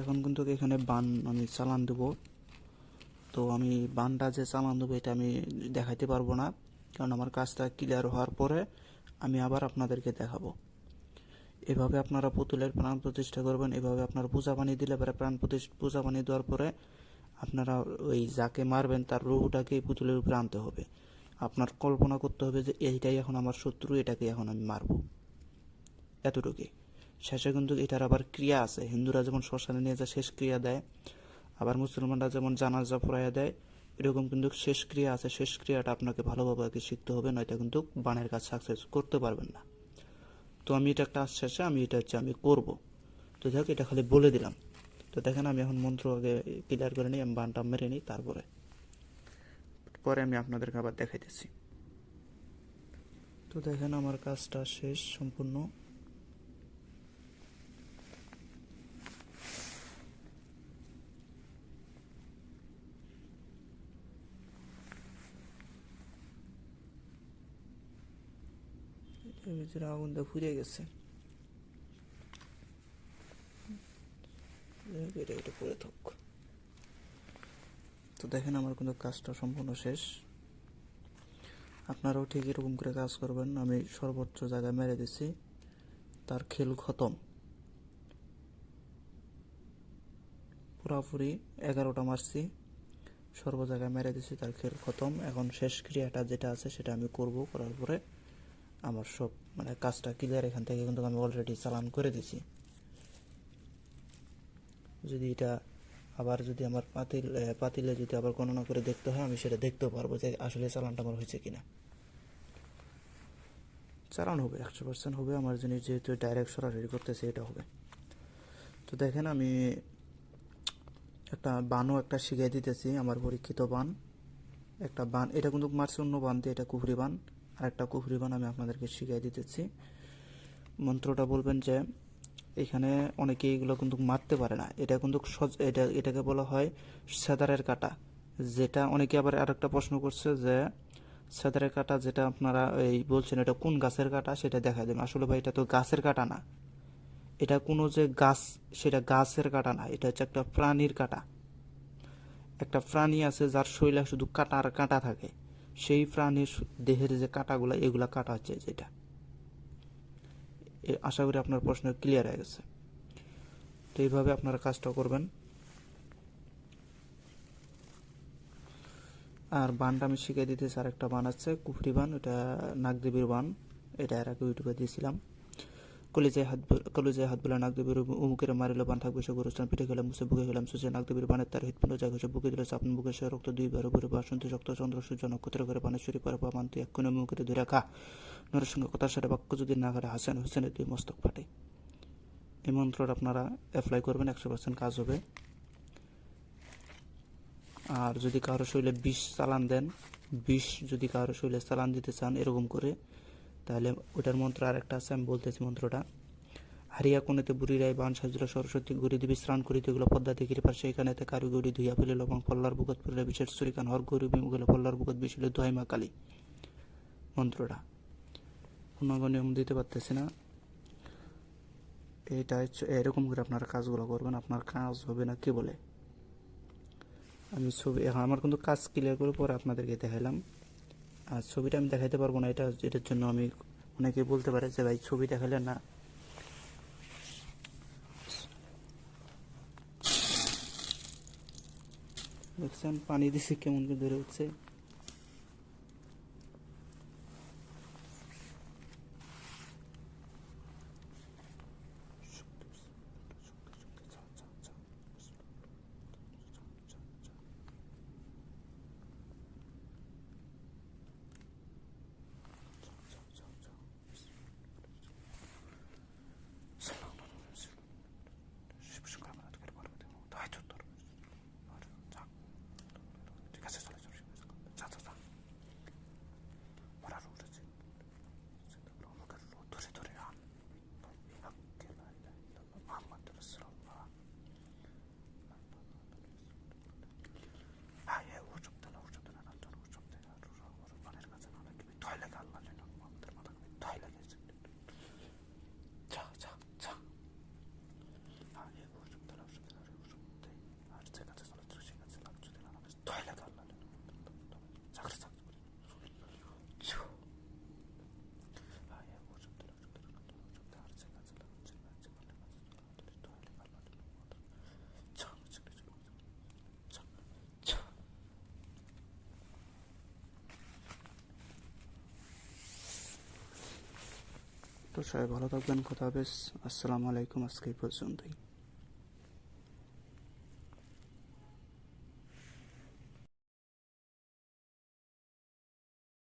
এখন কিন্তু এখানে বান আমি চালান দেবো। তো আমি বানটা যে চালান দেবো এটা আমি দেখাইতে পারব না, কারণ আমার কাজটা ক্লিয়ার হওয়ার পরে আমি আবার আপনাদেরকে দেখাবো। এভাবে আপনারা পুতুলের প্রাণ প্রতিষ্ঠা করবেন, এভাবে আপনার পূজা পানি দিলে পরে প্রাণ প্রতিষ্ঠা পূজা পানি দেওয়ার পরে আপনারা ওই যাকে মারবেন তার রুহুটাকে পুতুলের উপরে আনতে হবে। আপনার কল্পনা করতে হবে যে এইটাই এখন আমার শত্রু এটাকে এখন আমি মারবো। এতটুকুই। শেষে কিন্তু এটার আবার ক্রিয়া আছে। হিন্দুরা যেমন শ্মশানে নিয়ে যা শেষ ক্রিয়া দেয়। আবার মুসলমানরা যেমন জানাজা পড়াইয়া দেয়, এরকম কিন্তু শেষ ক্রিয়া আছে। শেষ ক্রিয়াটা আপনাকে ভালোভাবে আগে শিখতে হবে, নয়তো কিন্তু বানের কাজ সাকসেস করতে পারবেন না। তো আমি এটা ক্লাস শেষে আমি এটা হচ্ছে আমি করব। তো যাক, এটা খালি বলে দিলাম। তো দেখেন, আমি এখন মন্ত্র আগে ক্লিয়ার করে নিই, আমি বানটা মেরে নিই, তারপরে পরে আমি আপনাদেরকে আবার দেখাইতেছি। তো দেখেন, আমার কাজটা শেষ, সম্পূর্ণ। এর ভিতরে আগুনটা ফুরিয়ে গেছে। এটা এটা পরে থাক। তো দেখেন আমার কিন্তু কাজটা সম্পূর্ণ শেষ। আপনারাও ঠিক এরকম করে কাজ করবেন। আমি সর্বোচ্চ জায়গায় মেরে দিছি। তার খেল খতম। পুরাপুরি এগারোটা মারছি। সর্ব জায়গায় মেরে দিছি, তার খেল খতম। এখন শেষ ক্রিয়াটা যেটা আছে সেটা আমি করব করার পরে। আমার সব মানে কাজটা ক্লিয়ার এখান থেকে কিন্তু আমি অলরেডি চালান করে দিছি। যদি এটা আবার যদি আমার পাতিল পাতিলে যদি আবার গণনা করে দেখতে হয়, আমি সেটা দেখতেও পারব যে আসলে চালানটা আমার হয়েছে কিনা। চালান হবে, একশো পার্সেন্ট হবে, আমার জিনিস যেহেতু ডাইরেক্ট সরাসরি করতেছে, এটা হবে। তো দেখেন আমি একটা বানও একটা শিখিয়ে দিতেছি, আমার পরীক্ষিত বান। একটা বান, এটা কিন্তু মারছে অন্য বান দিয়ে, এটা কুফরি বান। আর একটা কুফরি বান আমি আপনাদেরকে শিখিয়ে দিতেছি। মন্ত্রটা বলবেন যে, এখানে অনেকে এগুলো কিন্তু মারতে পারে না। এটা কিন্তু সজ- এটা এটাকে বলা হয় সেদারের কাটা। যেটা অনেকে আবার আরেকটা প্রশ্ন করছে যে, সেদারের কাটা যেটা আপনারা এই বলছেন, এটা কোন গাছের কাটা? সেটা দেখা দেবেন আসলে ভাই, এটা তো গাছের কাটা না। এটা কোনো যে গাছ, সেটা গাছের কাটা না। এটা হচ্ছে একটা প্রাণীর কাটা। একটা প্রাণী আছে যার শরীরে শুধু কাটা কাঁটা থাকে। সেই প্রাণীর দেহের যে কাটাগুলো, এগুলা কাটা হচ্ছে যেটা। আশা করি আপনার প্রশ্ন ক্লিয়ার হয়ে গেছে। তো এইভাবে আপনারা কাজটা করবেন। আর বানটা আমি শিখিয়ে দিতেছি আর একটা বান আছে, কুফরি বান, ওটা নাগদেবীর বান। এটা এর আগে ইউটিউবে দিয়েছিলাম। কলেজে হাত ব- কলেজে হাত বলে নাগদেবীর উমুকের মারিল বান থাকবে সে গরুস্থান পিঠে গেলাম মুসে বুকে গেলাম সুসে নাগদেবীর বানের তার হৃৎপিণ্ড জায়গা সে বুকে দিলে চাপন বুকে সে রক্ত দুই বার উপরে বাসন্তী রক্ত চন্দ্র সূর্য নক্ষত্র করে বানেশ্বরী পরে পামান তুই এক কোণে মুখে ধরে খা নরের সঙ্গে কথার সাথে বাক্য যদি না করে, হাসান হোসেনের দুই মস্তক ফাটে। এই মন্ত্রটা আপনারা অ্যাপ্লাই করবেন, একশো পার্সেন্ট কাজ হবে। আর যদি কারও শরীরে বিষ চালান দেন, বিষ যদি কারও শরীরে চালান দিতে চান, এরকম করে তাহলে ওটার মন্ত্র আর একটা আছে, আমি বলতেছি মন্ত্রটা। হারিয়া কোনেতে বুড়ি রায় বান সাজুরা সরস্বতী গড়ি দিবি, স্নান করিতে গেলো পদ্মা দিঘির পাশে এখানেতে কারু গড়ি ধুইয়া ফেলে লবং পল্লার বুকত পড়লে বিশেষ চুরিকান। হর গরু বিমুগলে পল্লার বুকত বিশিলে দোহাই মা কালী। মন্ত্রটা। পূর্ণাঙ্গ নিয়ম দিতে পারতেছি না। এটা হচ্ছে, এরকম করে আপনারা কাজগুলো করবেন, আপনার কাজ হবে না, কি বলে? আমি ছবি আমার কিন্তু কাজ ক্লিয়ার করে পরে আপনাদেরকে দেখাইলাম। আর ছবিটা আমি দেখাইতে পারব না, এটা এটার জন্য আমি অনেকে বলতে পারে যে, ভাই, ছবি দেখালে না। দেখছেন, পানি দিছে, কেমন ধরে উঠছে। তো সবাই ভালো থাকবেন কথা বেশ আসসালামু আলাইকুম আজকে এই পর্যন্তই।